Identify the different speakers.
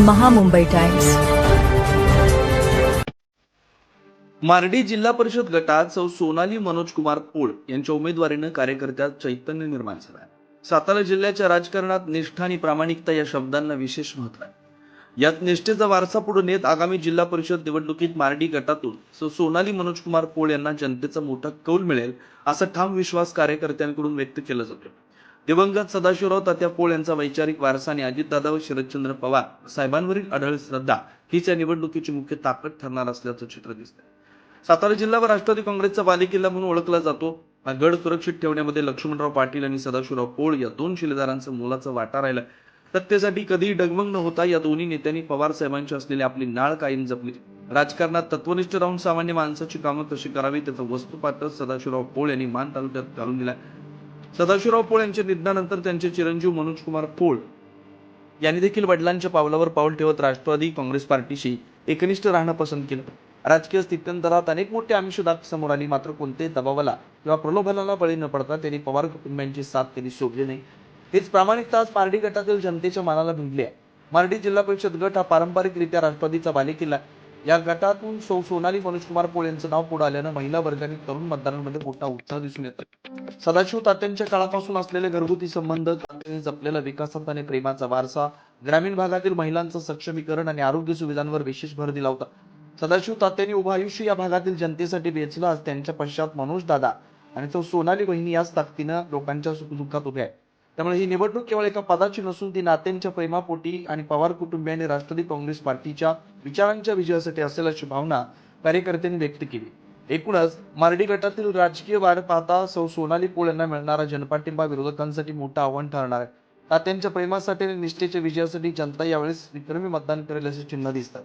Speaker 1: Maha Mumbai times.
Speaker 2: Mardi जिल्हा परिषद गटात सौ सोनाली मनोज कुमार पोळ यांच्या उमेदवारीनं कार्यकर्त्यात चैतन्य निर्माण झालं आहे. सातारा जिल्ह्याच्या राजकारणात निष्ठा आणि प्रामाणिकता या शब्दांना विशेष महत्त्व आहे. यात निष्ठेचा वारसा पुढे नेत आगामी जिल्हा परिषद निवडणुकीत मार्डी गटातून सौ सोनाली मनोज कुमार पोळ यांना जनतेचा मोठा कौल मिळेल असा ठाम विश्वास कार्यकर्त्यांकडून व्यक्त केला जातो दिवंगत सदाशिवराव तात्या पोळ यांचा वैचारिक वारसा आणि अजितदादा व शरदचंद्र पवार साहेबांवरील अढळ श्रद्धा हीच या निवडणुकीची मुख्य ताकद ठरणार असल्याचं चित्र दिसतंय. सातारा जिल्हा व राष्ट्रवादी काँग्रेसचा बालेकिल्ला म्हणून ओळखला जातो. हा गड सुरक्षित ठेवण्यामध्ये लक्ष्मणराव पाटील आणि सदाशिवराव पोळ या दोन शिलेदारांचा मोलाचा वाटा राहिला. सत्तेसाठी कधीही डगमग न होता या दोन्ही नेत्यांनी पवार साहेबांची असलेली आपली नाळ कायम जपली. राजकारणात तत्वनिष्ठ राहून सामान्य माणसाची कामं कशी करावी त्याचं वस्तुपात्र सदाशिवराव पोळ यांनी मान तालुक्यात घालून दिला सदाशिवराव पोळ यांच्या निधनानंतर त्यांचे चिरंजीव मनोज कुमार पोळ यांनी देखील वडिलांच्या पावलावर पाऊल ठेवत राष्ट्रवादी काँग्रेस पार्टीशी एकनिष्ठ राहणं पसंत केलं. राजकीय स्थित्यंतरात अनेक मोठी आमिषदात समोर आली मात्र कोणत्याही दबावाला किंवा प्रलोभनाला बळी न पडता त्यांनी पवार कुटुंबियांची साथ त्यांनी शोधली नाही. हेच प्रामाणिकता आज पारडी गटातील जनतेच्या मनाला भिडली आहे. मारडी जिल्हा परिषद गट हा पारंपरिकरित्या राष्ट्रवादीचा बालेकिल्ला आहे. या गटातून सो सोनाली मनोजकुमार पोळ यांचं नाव पुढे आल्यानं महिला वर्गाने तरुण मतदारांमध्ये मोठा उत्साह दिसून येतो सदाशिव तात्यांच्या काळापासून असलेले घरगुती संबंध तात्यांनी जपलेला विकासात आणि प्रेमाचा वारसा ग्रामीण भागातील महिलांचं सक्षमीकरण आणि आरोग्य सुविधांवर विशेष भर दिला होता. सदाशिव तात्यांनी उभं आयुष्य या भागातील जनतेसाठी वेचलं आज त्यांच्या पश्चात मनोज दादा आणि तो सोनाली बहिणी याच ताकदीनं लोकांच्या सुखदुःखात उभ्या आहे त्यामुळे ही निवडणूक केवळ एका पदाची नसून ती नात्यांच्या प्रेमापोटी आणि पवार कुटुंबियांनी राष्ट्रवादी काँग्रेस पार्टीच्या विचारांच्या विजयासाठी असेल अशी भावना कार्यकर्त्यांनी व्यक्त केली. एकूणच मार्डी गटातील राजकीय वार पाहता सौ सोनाली पोळ यांना मिळणारा जनपाठिंबा विरोधकांसाठी मोठं आव्हान ठरणार आहे. तात्यांच्या प्रेमासाठी आणि निष्ठेच्या विजयासाठी जनता यावेळेस विक्रमी मतदान करेल असे चिन्ह दिसतात.